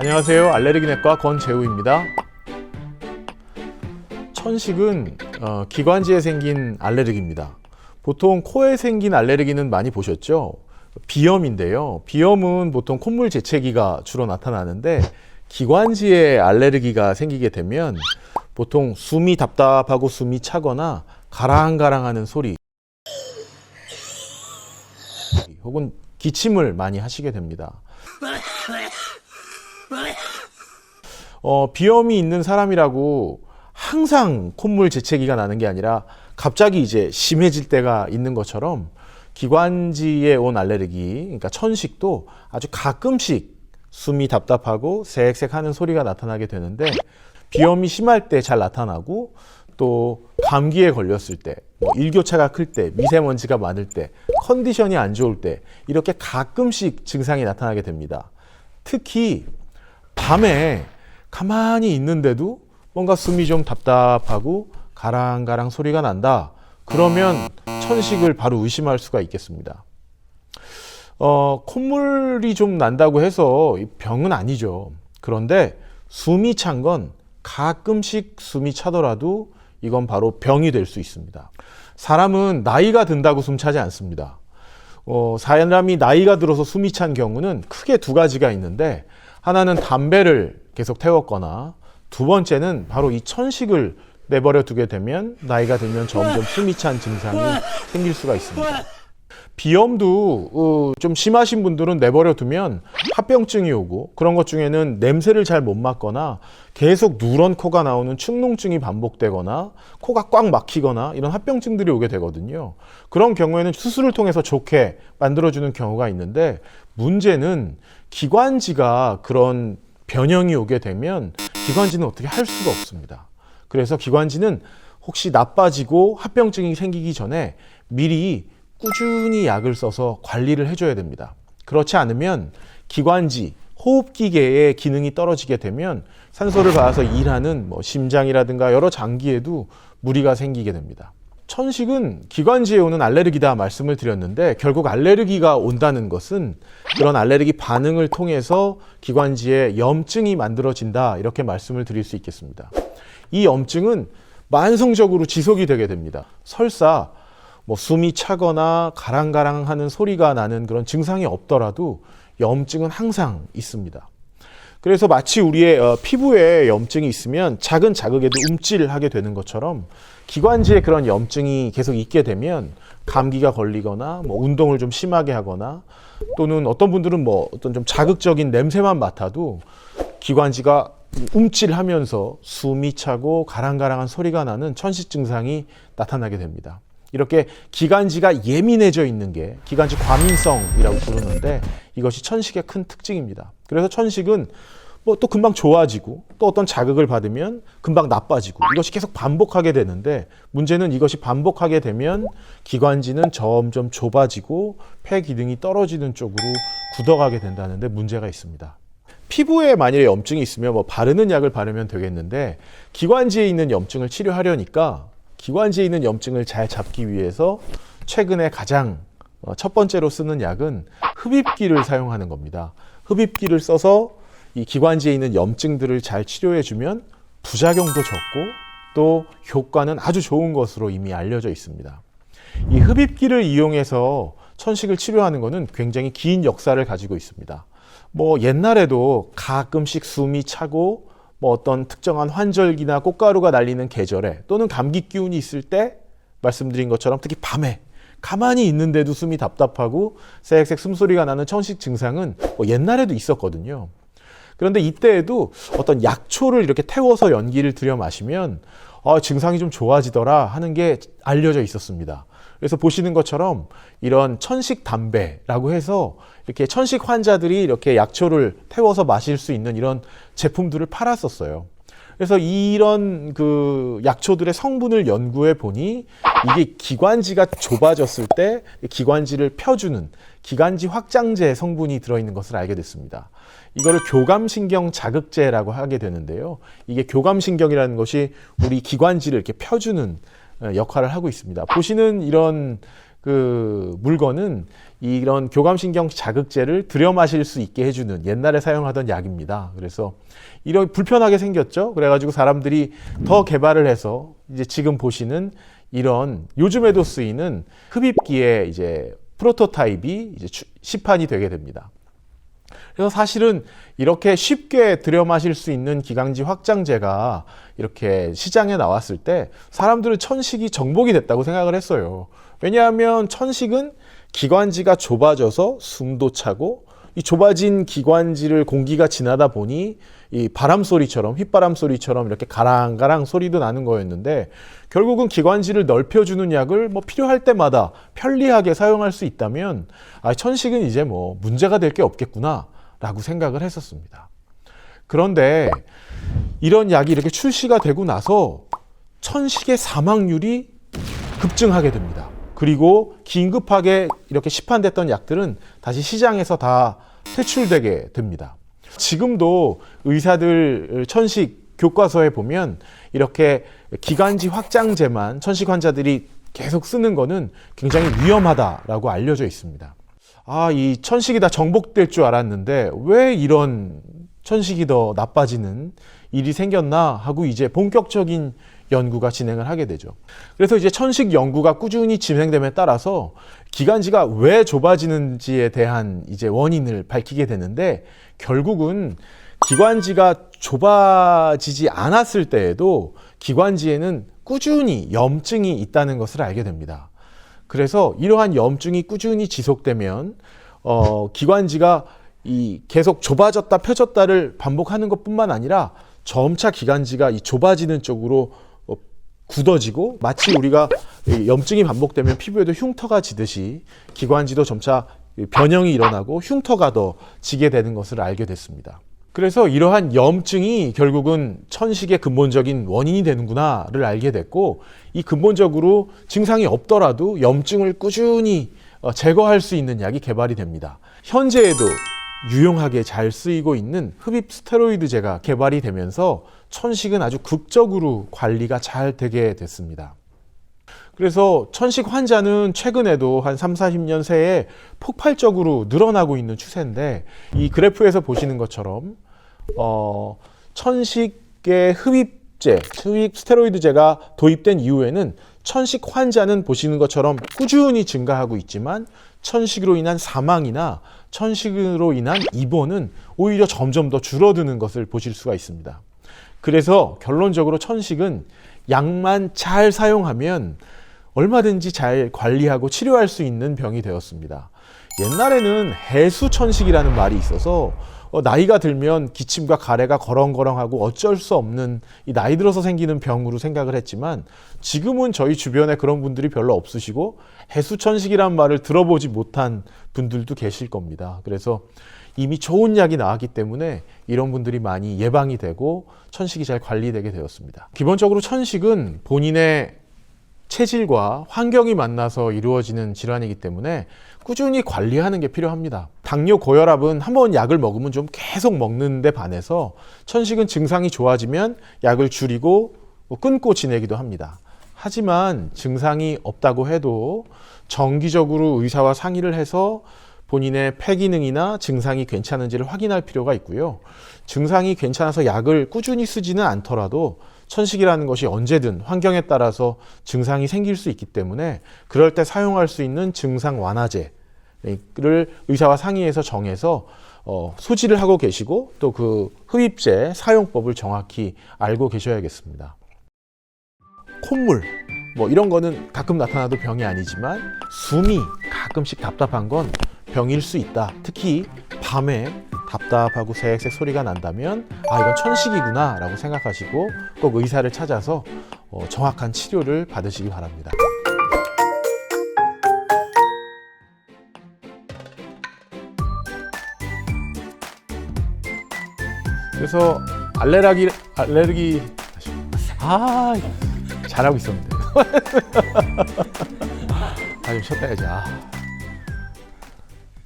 안녕하세요. 알레르기내과 권재우입니다. 천식은 어, 기관지에 생긴 알레르기입니다. 보통 코에 생긴 알레르기는 많이 보셨죠? 비염인데요. 비염은 보통 콧물 재채기가 주로 나타나는데 기관지에 알레르기가 생기게 되면 보통 숨이 답답하고 숨이 차거나 가랑가랑하는 소리 혹은 기침을 많이 하시게 됩니다. 어, 비염이 있는 사람이라고 항상 콧물 재채기가 나는 게 아니라 갑자기 이제 심해질 때가 있는 것처럼 기관지에 온 알레르기, 그러니까 천식도 아주 가끔씩 숨이 답답하고 새색색 하는 소리가 나타나게 되는데 비염이 심할 때 잘 나타나고 또 감기에 걸렸을 때, 뭐 일교차가 클 때, 미세먼지가 많을 때, 컨디션이 안 좋을 때 이렇게 가끔씩 증상이 나타나게 됩니다. 특히 밤에 가만히 있는데도 뭔가 숨이 좀 답답하고 가랑가랑 소리가 난다. 그러면 천식을 바로 의심할 수가 있겠습니다. 어, 콧물이 좀 난다고 해서 이 병은 아니죠. 그런데 숨이 찬 건 가끔씩 숨이 차더라도 이건 바로 병이 될 수 있습니다. 사람은 나이가 든다고 숨 차지 않습니다. 어, 사람이 나이가 들어서 숨이 찬 경우는 크게 두 가지가 있는데 하나는 담배를 계속 태웠거나 두 번째는 바로 이 천식을 내버려 두게 되면 나이가 들면 점점 숨이 찬 증상이 생길 수가 있습니다. 비염도 어, 좀 심하신 분들은 내버려 두면 합병증이 오고 그런 것 중에는 냄새를 잘 못 맡거나 계속 누런 코가 나오는 축농증이 반복되거나 코가 꽉 막히거나 이런 합병증들이 오게 되거든요. 그런 경우에는 수술을 통해서 좋게 만들어주는 경우가 있는데 문제는 기관지가 그런 변형이 오게 되면 기관지는 어떻게 할 수가 없습니다. 그래서 기관지는 혹시 나빠지고 합병증이 생기기 전에 미리 꾸준히 약을 써서 관리를 해줘야 됩니다. 그렇지 않으면 기관지, 호흡기계의 기능이 떨어지게 되면 산소를 받아서 일하는 뭐 심장이라든가 여러 장기에도 무리가 생기게 됩니다. 천식은 기관지에 오는 알레르기다 말씀을 드렸는데 결국 알레르기가 온다는 것은 그런 알레르기 반응을 통해서 기관지에 염증이 만들어진다 이렇게 말씀을 드릴 수 있겠습니다. 이 염증은 만성적으로 지속이 되게 됩니다. 설사 뭐 숨이 차거나 가랑가랑하는 소리가 나는 그런 증상이 없더라도 염증은 항상 있습니다. 그래서 마치 우리의 어, 피부에 염증이 있으면 작은 자극에도 움찔하게 되는 것처럼 기관지에 그런 염증이 계속 있게 되면 감기가 걸리거나 뭐 운동을 좀 심하게 하거나 또는 어떤 분들은 뭐 어떤 좀 자극적인 냄새만 맡아도 기관지가 움찔하면서 숨이 차고 가랑가랑한 소리가 나는 천식 증상이 나타나게 됩니다. 이렇게 기관지가 예민해져 있는 게 기관지 과민성이라고 부르는데 이것이 천식의 큰 특징입니다. 그래서 천식은 뭐 또 금방 좋아지고 또 어떤 자극을 받으면 금방 나빠지고 이것이 계속 반복하게 되는데 문제는 이것이 반복하게 되면 기관지는 점점 좁아지고 폐 기능이 떨어지는 쪽으로 굳어가게 된다는데 문제가 있습니다. 피부에 만일에 염증이 있으면 뭐 바르는 약을 바르면 되겠는데 기관지에 있는 염증을 치료하려니까 기관지에 있는 염증을 잘 잡기 위해서 최근에 가장 어, 첫 번째로 쓰는 약은 흡입기를 사용하는 겁니다. 흡입기를 써서 이 기관지에 있는 염증들을 잘 치료해 주면 부작용도 적고 또 효과는 아주 좋은 것으로 이미 알려져 있습니다. 이 흡입기를 이용해서 천식을 치료하는 것은 굉장히 긴 역사를 가지고 있습니다. 뭐 옛날에도 가끔씩 숨이 차고 뭐 어떤 특정한 환절기나 꽃가루가 날리는 계절에 또는 감기 기운이 있을 때 말씀드린 것처럼 특히 밤에 가만히 있는데도 숨이 답답하고 새색 숨소리가 나는 천식 증상은 뭐 옛날에도 있었거든요. 그런데 이때에도 어떤 약초를 이렇게 태워서 연기를 들여 마시면 어, 증상이 좀 좋아지더라 하는 게 알려져 있었습니다. 그래서 보시는 것처럼 이런 천식 담배라고 해서 이렇게 천식 환자들이 이렇게 약초를 태워서 마실 수 있는 이런 제품들을 팔았었어요. 그래서 이런 그 약초들의 성분을 연구해 보니 이게 기관지가 좁아졌을 때 기관지를 펴주는 기관지 확장제 성분이 들어있는 것을 알게 됐습니다. 이거를 교감신경 자극제라고 하게 되는데요. 이게 교감신경이라는 것이 우리 기관지를 이렇게 펴주는 어, 역할을 하고 있습니다. 보시는 이런 그 물건은 이런 교감신경 자극제를 들여 마실 수 있게 해주는 옛날에 사용하던 약입니다. 그래서 이런 불편하게 생겼죠. 그래가지고 사람들이 더 개발을 해서 이제 지금 보시는 이런 요즘에도 쓰이는 흡입기의 이제 프로토타입이 이제 추- 시판이 되게 됩니다. 그래서 사실은 이렇게 쉽게 들여 마실 수 있는 기강지 확장제가 이렇게 시장에 나왔을 때 사람들은 천식이 정복이 됐다고 생각을 했어요. 왜냐하면 천식은 기관지가 좁아져서 숨도 차고 이 좁아진 기관지를 공기가 지나다 보니 이 바람 소리처럼 휘바람 소리처럼 이렇게 가랑가랑 소리도 나는 거였는데 결국은 기관지를 넓혀주는 약을 뭐 필요할 때마다 편리하게 사용할 수 있다면 아, 천식은 이제 뭐 문제가 될 게 없겠구나라고 생각을 했었습니다. 그런데 이런 약이 이렇게 출시가 되고 나서 천식의 사망률이 급증하게 됩니다. 그리고 긴급하게 이렇게 시판됐던 약들은 다시 시장에서 다 퇴출되게 됩니다. 지금도 의사들 천식 교과서에 보면 이렇게 기관지 확장제만 천식 환자들이 계속 쓰는 거는 굉장히 위험하다라고 알려져 있습니다. 아, 이 천식이 다 정복될 줄 알았는데 왜 이런 천식이 더 나빠지는 일이 생겼나 하고 이제 본격적인 연구가 진행을 하게 되죠. 그래서 이제 천식 연구가 꾸준히 진행됨에 따라서 기관지가 왜 좁아지는지에 대한 이제 원인을 밝히게 되는데 결국은 기관지가 좁아지지 않았을 때에도 기관지에는 꾸준히 염증이 있다는 것을 알게 됩니다. 그래서 이러한 염증이 꾸준히 지속되면 어, 기관지가 이 계속 좁아졌다 펴졌다를 반복하는 것뿐만 아니라 점차 기관지가 이 좁아지는 쪽으로 어, 굳어지고 마치 우리가 이 염증이 반복되면 피부에도 흉터가 지듯이 기관지도 점차 이 변형이 일어나고 흉터가 더 지게 되는 것을 알게 됐습니다. 그래서 이러한 염증이 결국은 천식의 근본적인 원인이 되는구나를 알게 됐고 이 근본적으로 증상이 없더라도 염증을 꾸준히 어, 제거할 수 있는 약이 개발이 됩니다. 현재에도 유용하게 잘 쓰이고 있는 흡입 스테로이드제가 개발이 되면서 천식은 아주 극적으로 관리가 잘 되게 됐습니다. 그래서 천식 환자는 최근에도 한 3, 40년 새에 폭발적으로 늘어나고 있는 추세인데 이 그래프에서 보시는 것처럼 어, 천식의 흡입제, 흡입 스테로이드제가 도입된 이후에는 천식 환자는 보시는 것처럼 꾸준히 증가하고 있지만 천식으로 인한 사망이나 천식으로 인한 입원은 오히려 점점 더 줄어드는 것을 보실 수가 있습니다. 그래서 결론적으로 천식은 약만 잘 사용하면 얼마든지 잘 관리하고 치료할 수 있는 병이 되었습니다. 옛날에는 해수천식이라는 말이 있어서 어, 나이가 들면 기침과 가래가 거렁거렁하고 어쩔 수 없는 이 나이 들어서 생기는 병으로 생각을 했지만 지금은 저희 주변에 그런 분들이 별로 없으시고 해수천식이란 말을 들어보지 못한 분들도 계실 겁니다. 그래서 이미 좋은 약이 나왔기 때문에 이런 분들이 많이 예방이 되고 천식이 잘 관리되게 되었습니다. 기본적으로 천식은 본인의 체질과 환경이 만나서 이루어지는 질환이기 때문에 꾸준히 관리하는 게 필요합니다. 당뇨, 고혈압은 한 번 약을 먹으면 좀 계속 먹는데 반해서 천식은 증상이 좋아지면 약을 줄이고 뭐 끊고 지내기도 합니다. 하지만 증상이 없다고 해도 정기적으로 의사와 상의를 해서 본인의 폐 기능이나 증상이 괜찮은지를 확인할 필요가 있고요. 증상이 괜찮아서 약을 꾸준히 쓰지는 않더라도 천식이라는 것이 언제든 환경에 따라서 증상이 생길 수 있기 때문에 그럴 때 사용할 수 있는 증상 완화제 를 의사와 상의해서 정해서 어, 소지를 하고 계시고 또 그 흡입제 사용법을 정확히 알고 계셔야겠습니다. 콧물 뭐 이런 거는 가끔 나타나도 병이 아니지만 숨이 가끔씩 답답한 건 병일 수 있다. 특히 밤에 답답하고 새색 소리가 난다면 아 이건 천식이구나 라고 생각하시고 꼭 의사를 찾아서 어, 정확한 치료를 받으시기 바랍니다. 그래서 알레르기 알레르기 아 잘하고 있었는데 아 좀 쉬었다 해야지 아.